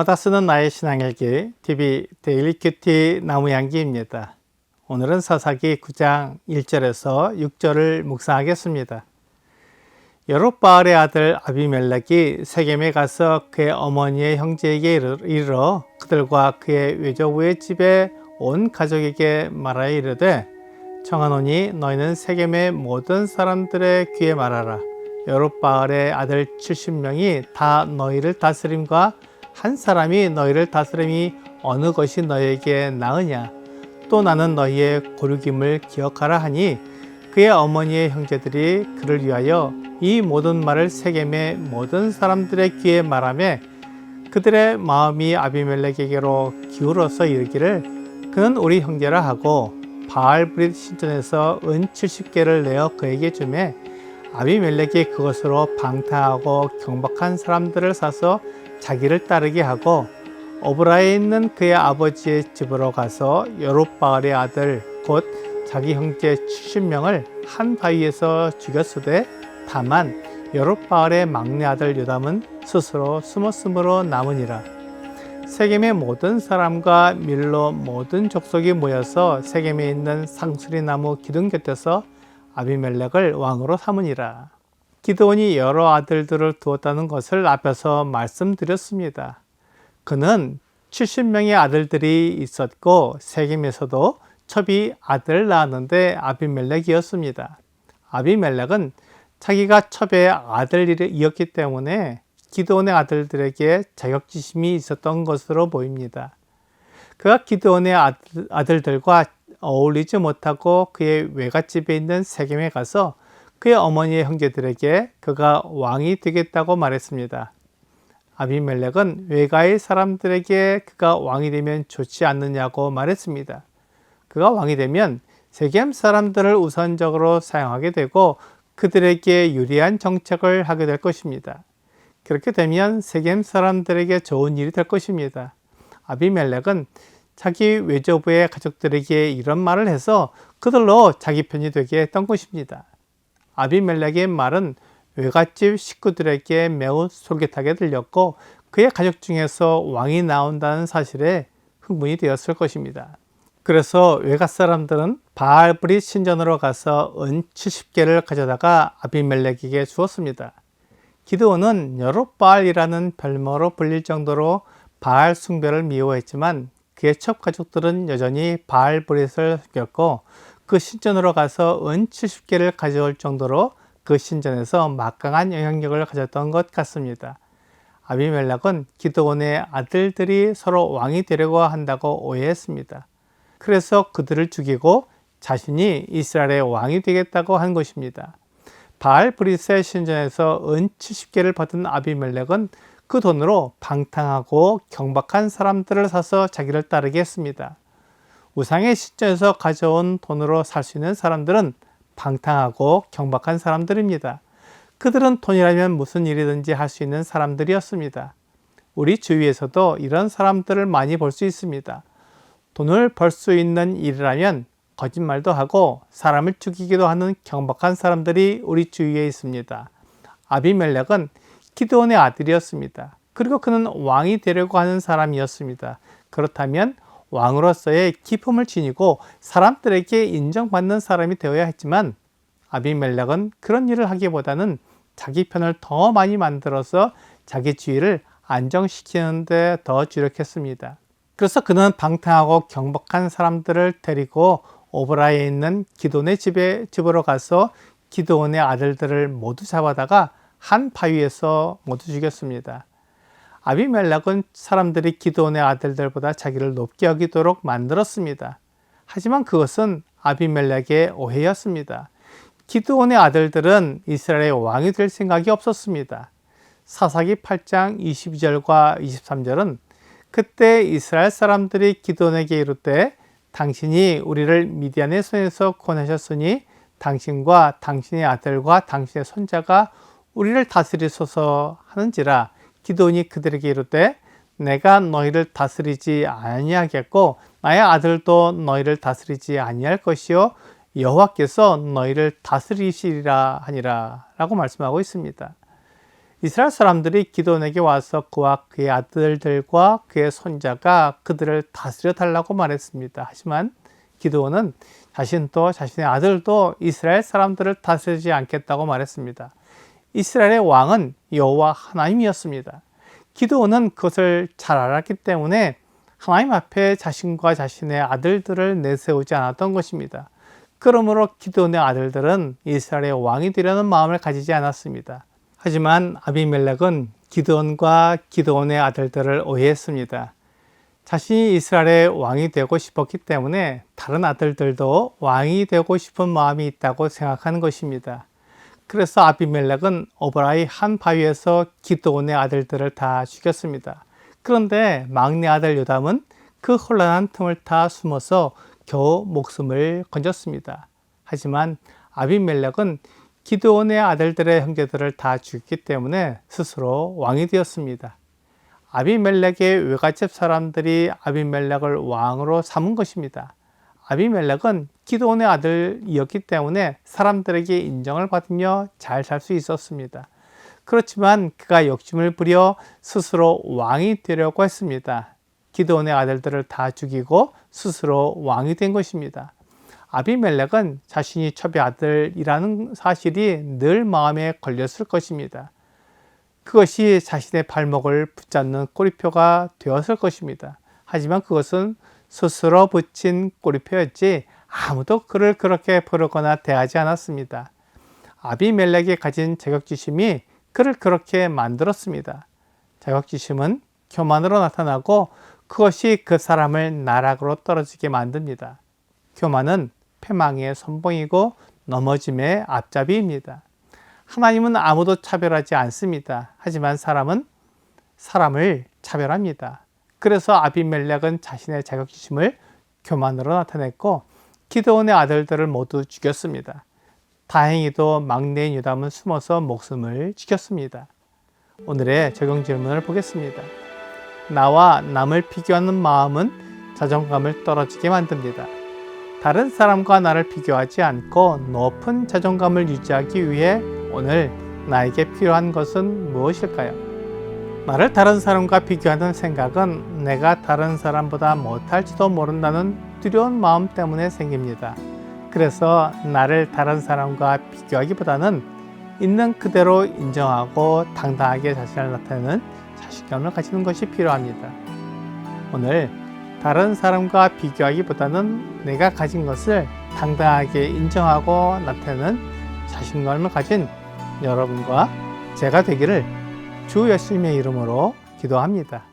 주마다 쓰는 나의 신앙일기 TV 데일리 큐티 나무향기입니다. 오늘은 사사기 9장 1절에서 6절을 묵상하겠습니다. 여롯바알의 아들 아비멜렉이 세겜에 가서 그의 어머니의 형제에게 이르러 그들과 그의 외조부의 집에 온 가족에게 말하여 이르되 청하노니 너희는 세겜의 모든 사람들의 귀에 말하라 여롯바알의 아들 70명이 다 너희를 다스림과 한 사람이 너희를 다스림이 어느 것이 너희에게 나으냐? 또 나는 너희의 고르김을 기억하라 하니 그의 어머니의 형제들이 그를 위하여 이 모든 말을 세겜의 모든 사람들의 귀에 말하며 그들의 마음이 아비멜렉에게로 기울어서 이르기를 그는 우리 형제라 하고 바알 브릿 신전에서 은 70개를 내어 그에게 주매 아비멜렉이 그것으로 방탕하고 경박한 사람들을 사서 자기를 따르게 하고 오브라에 있는 그의 아버지의 집으로 가서 여롯바알의 아들 곧 자기 형제 70명을 한 바위에서 죽였으되 다만 여롯바알의 막내 아들 요담은 스스로 숨었으므로 남으니라. 세겜의 모든 사람과 밀로 모든 족속이 모여서 세겜에 있는 상수리 나무 기둥 곁에서 아비멜렉을 왕으로 삼으니라. 기드온이 여러 아들들을 두었다는 것을 앞에서 말씀드렸습니다. 그는 70명의 아들들이 있었고 세겜에서도 첩이 아들을 낳았는데 아비멜렉이었습니다. 아비멜렉은 자기가 첩의 아들이었기 때문에 기드온의 아들들에게 자격지심이 있었던 것으로 보입니다. 그가 기드온의 아들들과 어울리지 못하고 그의 외갓집에 있는 세겜에 가서 그의 어머니의 형제들에게 그가 왕이 되겠다고 말했습니다. 아비멜렉은 외가의 사람들에게 그가 왕이 되면 좋지 않느냐고 말했습니다. 그가 왕이 되면 세겜 사람들을 우선적으로 사용하게 되고 그들에게 유리한 정책을 하게 될 것입니다. 그렇게 되면 세겜 사람들에게 좋은 일이 될 것입니다. 아비멜렉은 자기 외조부의 가족들에게 이런 말을 해서 그들로 자기 편이 되게 했던 것입니다. 아비멜렉의 말은 외갓집 식구들에게 매우 솔깃하게 들렸고 그의 가족 중에서 왕이 나온다는 사실에 흥분이 되었을 것입니다. 그래서 외갓 사람들은 바알브리 신전으로 가서 은 70개를 가져다가 아비멜렉에게 주었습니다. 기드온은 여롯바알이라는 별명으로 불릴 정도로 바알 숭배를 미워했지만 그의 첩 가족들은 여전히 바알 브릿을 숨겼고 그 신전으로 가서 은 70개를 가져올 정도로 그 신전에서 막강한 영향력을 가졌던 것 같습니다. 아비멜렉은 기도원의 아들들이 서로 왕이 되려고 한다고 오해했습니다. 그래서 그들을 죽이고 자신이 이스라엘의 왕이 되겠다고 한 것입니다. 바알 브릿의 신전에서 은 70개를 받은 아비멜렉은 그 돈으로 방탕하고 경박한 사람들을 사서 자기를 따르게 했습니다. 우상의 시점에서 가져온 돈으로 살 수 있는 사람들은 방탕하고 경박한 사람들입니다. 그들은 돈이라면 무슨 일이든지 할 수 있는 사람들이었습니다. 우리 주위에서도 이런 사람들을 많이 볼 수 있습니다. 돈을 벌 수 있는 일이라면 거짓말도 하고 사람을 죽이기도 하는 경박한 사람들이 우리 주위에 있습니다. 아비멜렉은 기드온의 아들이었습니다. 그리고 그는 왕이 되려고 하는 사람이었습니다. 그렇다면 왕으로서의 기품을 지니고 사람들에게 인정받는 사람이 되어야 했지만 아비멜렉은 그런 일을 하기보다는 자기 편을 더 많이 만들어서 자기 지위를 안정시키는 데 더 주력했습니다. 그래서 그는 방탕하고 경박한 사람들을 데리고 오브라에 있는 기돈의 집에 집으로 가서 기도원의 아들들을 모두 잡아다가 한 바위에서 모두 죽였습니다. 아비멜렉은 사람들이 기도원의 아들들보다 자기를 높게 여기도록 만들었습니다. 하지만 그것은 아비멜렉의 오해였습니다. 기도원의 아들들은 이스라엘의 왕이 될 생각이 없었습니다. 사사기 8장 22절과 23절은 그때 이스라엘 사람들이 기도원에게 이르되 당신이 우리를 미디안의 손에서 구원하셨으니 당신과 당신의 아들과 당신의 손자가 우리를 다스리소서 하는지라 기도니 그들에게 이르되 내가 너희를 다스리지 아니하겠고 나의 아들도 너희를 다스리지 아니할 것이요 여호와께서 너희를 다스리시리라 하니라 라고 말씀하고 있습니다. 이스라엘 사람들이 기도원에게 와서 그와 그의 아들들과 그의 손자가 그들을 다스려 달라고 말했습니다. 하지만 기도원은 자신도 자신의 아들도 이스라엘 사람들을 다스리지 않겠다고 말했습니다. 이스라엘의 왕은 여호와 하나님이었습니다. 기도원은 그것을 잘 알았기 때문에 하나님 앞에 자신과 자신의 아들들을 내세우지 않았던 것입니다. 그러므로 기도원의 아들들은 이스라엘의 왕이 되려는 마음을 가지지 않았습니다. 하지만 아비멜렉은 기드온과 기드온의 아들들을 오해했습니다. 자신이 이스라엘의 왕이 되고 싶었기 때문에 다른 아들들도 왕이 되고 싶은 마음이 있다고 생각하는 것입니다. 그래서 아비멜렉은 오브라이 한 바위에서 기드온의 아들들을 다 죽였습니다. 그런데 막내 아들 요담은 그 혼란한 틈을 타 숨어서 겨우 목숨을 건졌습니다. 하지만 아비멜렉은 기드온의 아들들의 형제들을 다 죽였기 때문에 스스로 왕이 되었습니다. 아비멜렉의 외갓집 사람들이 아비멜렉을 왕으로 삼은 것입니다. 아비멜렉은 기드온의 아들이었기 때문에 사람들에게 인정을 받으며 잘 살 수 있었습니다. 그렇지만 그가 욕심을 부려 스스로 왕이 되려고 했습니다. 기드온의 아들들을 다 죽이고 스스로 왕이 된 것입니다. 아비멜렉은 자신이 첩의 아들이라는 사실이 늘 마음에 걸렸을 것입니다. 그것이 자신의 발목을 붙잡는 꼬리표가 되었을 것입니다. 하지만 그것은 스스로 붙인 꼬리표였지 아무도 그를 그렇게 부르거나 대하지 않았습니다. 아비멜렉이 가진 자격지심이 그를 그렇게 만들었습니다. 자격지심은 교만으로 나타나고 그것이 그 사람을 나락으로 떨어지게 만듭니다. 교만은 패망의 선봉이고 넘어짐의 앞잡이입니다. 하나님은 아무도 차별하지 않습니다. 하지만 사람은 사람을 차별합니다. 그래서 아비멜렉은 자신의 자격지심을 교만으로 나타냈고 기드온의 아들들을 모두 죽였습니다. 다행히도 막내인 유담은 숨어서 목숨을 지켰습니다. 오늘의 적용 질문을 보겠습니다. 나와 남을 비교하는 마음은 자존감을 떨어지게 만듭니다. 다른 사람과 나를 비교하지 않고 높은 자존감을 유지하기 위해 오늘 나에게 필요한 것은 무엇일까요? 나를 다른 사람과 비교하는 생각은 내가 다른 사람보다 못할지도 모른다는 두려운 마음 때문에 생깁니다. 그래서 나를 다른 사람과 비교하기보다는 있는 그대로 인정하고 당당하게 자신을 나타내는 자신감을 가지는 것이 필요합니다. 오늘 다른 사람과 비교하기보다는 내가 가진 것을 당당하게 인정하고 나타내는 자신감을 가진 여러분과 제가 되기를 주 예수님의 이름으로 기도합니다.